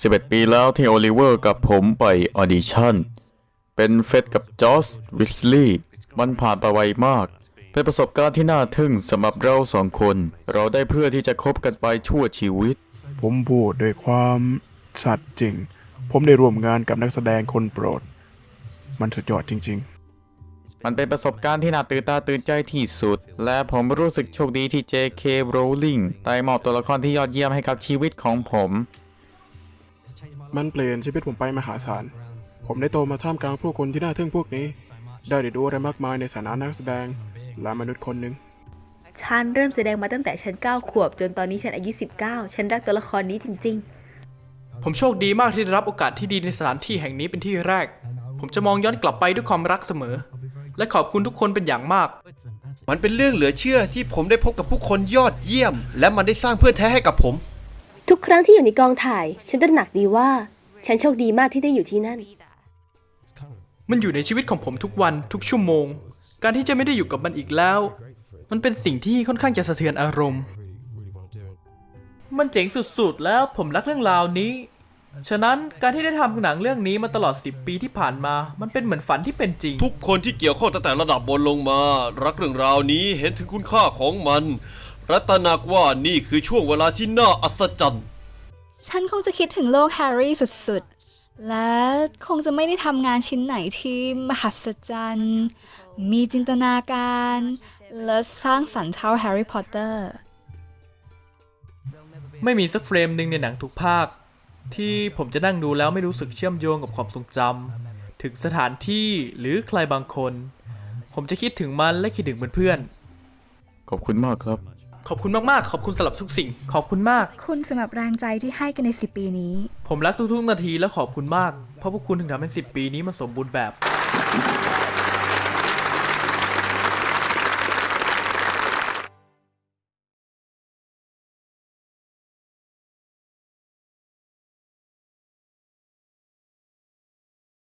11 ปีแล้วที่โอลิเวอร์กับผมไปออดิชั่น เป็นเฟสกับจอสวิสลีย์มันผ่านไปไวมาก เป็นประสบการณ์ที่น่าทึ่งสำหรับเราสองคน เราได้เพื่อที่จะคบกันไปชั่วชีวิต ผมพูดด้วยความสัตย์จริง ผมได้ร่วมงานกับนักแสดงคนโปรด มันสุดยอดจริงมันเป็นประสบการณ์ที่น่าตื่นตาตื่นใจที่สุด และผมรู้สึกโชคดีที่ J.K. Rowling ได้มอบตัวละครที่ยอดเยี่ยมให้กับชีวิตของผมๆ มันเปลี่ยนชีวิตผมไปมหาศาล ผมได้โตมาท่ามกลางผู้คนที่น่าทึ่งพวกนี้ ได้เรียนรู้อะไรมากมายในฐานะนักแสดงและมนุษย์คนหนึ่ง ฉันเริ่มแสดงมาตั้งแต่ฉัน9ขวบจนตอนนี้ฉันอายุ 19 ฉันรักตัวละครนี้จริงผมโชคดีมากที่ได้รับโอกาสที่ดีในสถานที่แห่งนี้เป็นที่แรก ผมจะมองย้อนกลับไปด้วยความรักเสมอ และขอบคุณทุกคนเป็นอย่างมาก มันเป็นเรื่องเหลือเชื่อที่ผมได้พบกับผู้คนยอดเยี่ยม และมันได้สร้างเพื่อนแท้ให้กับผมๆ ทุกครั้งที่อยู่ในกองถ่าย ฉันตระหนักดีว่า ฉันโชคดีมากที่ได้อยู่ที่นั่น มันอยู่ในชีวิตของผมทุกวันทุกชั่วโมง การที่จะไม่ได้อยู่กับมันอีกแล้ว มันเป็นสิ่งที่ค่อนข้างจะสะเทือนอารมณ์ มันเจ๋งสุดๆ แล้วผมรักเรื่องราวนี้ ฉะนั้นการที่ได้ทำหนังเรื่องนี้มาตลอด 10 ปีที่ผ่านมา มันเป็นเหมือนฝันที่เป็นจริง ทุกคนที่เกี่ยวข้องตั้งแต่ระดับบนลงมา รักเรื่องราวนี้เห็นถึงคุณค่าของมัน รัตระหนักว่านี่คือช่วงเวลาที่น่าอัศจรรย์ ฉันคงจะคิดถึงโลกแฮร์รี่สุดๆ และคงจะไม่ได้ทำงานชิ้นไหนที่มหัศจรรย์ มีจินตนาการ และสร้างสรรค์เท่าแฮร์รี่พอตเตอร์ ไม่มีสักเฟรมหนึ่งในหนังทุกภาค ที่ผมจะนั่งดูแล้วไม่รู้สึกเชื่อมโยงกับความทรงจำถึงสถานที่หรือใครบางคน ผมจะคิดถึงมันและคิดถึงเพื่อนขอบคุณมากครับๆ ขอบคุณมากๆ ขอบคุณสำหรับทุกสิ่ง ขอบคุณมาก คุณสำหรับแรงใจที่ให้กันใน 10 ปีนี้ ผมรักทุกๆนาทีและขอบคุณมาก เพราะพวกคุณถึงทำให้10 ปีนี้มันสมบูรณ์แบบ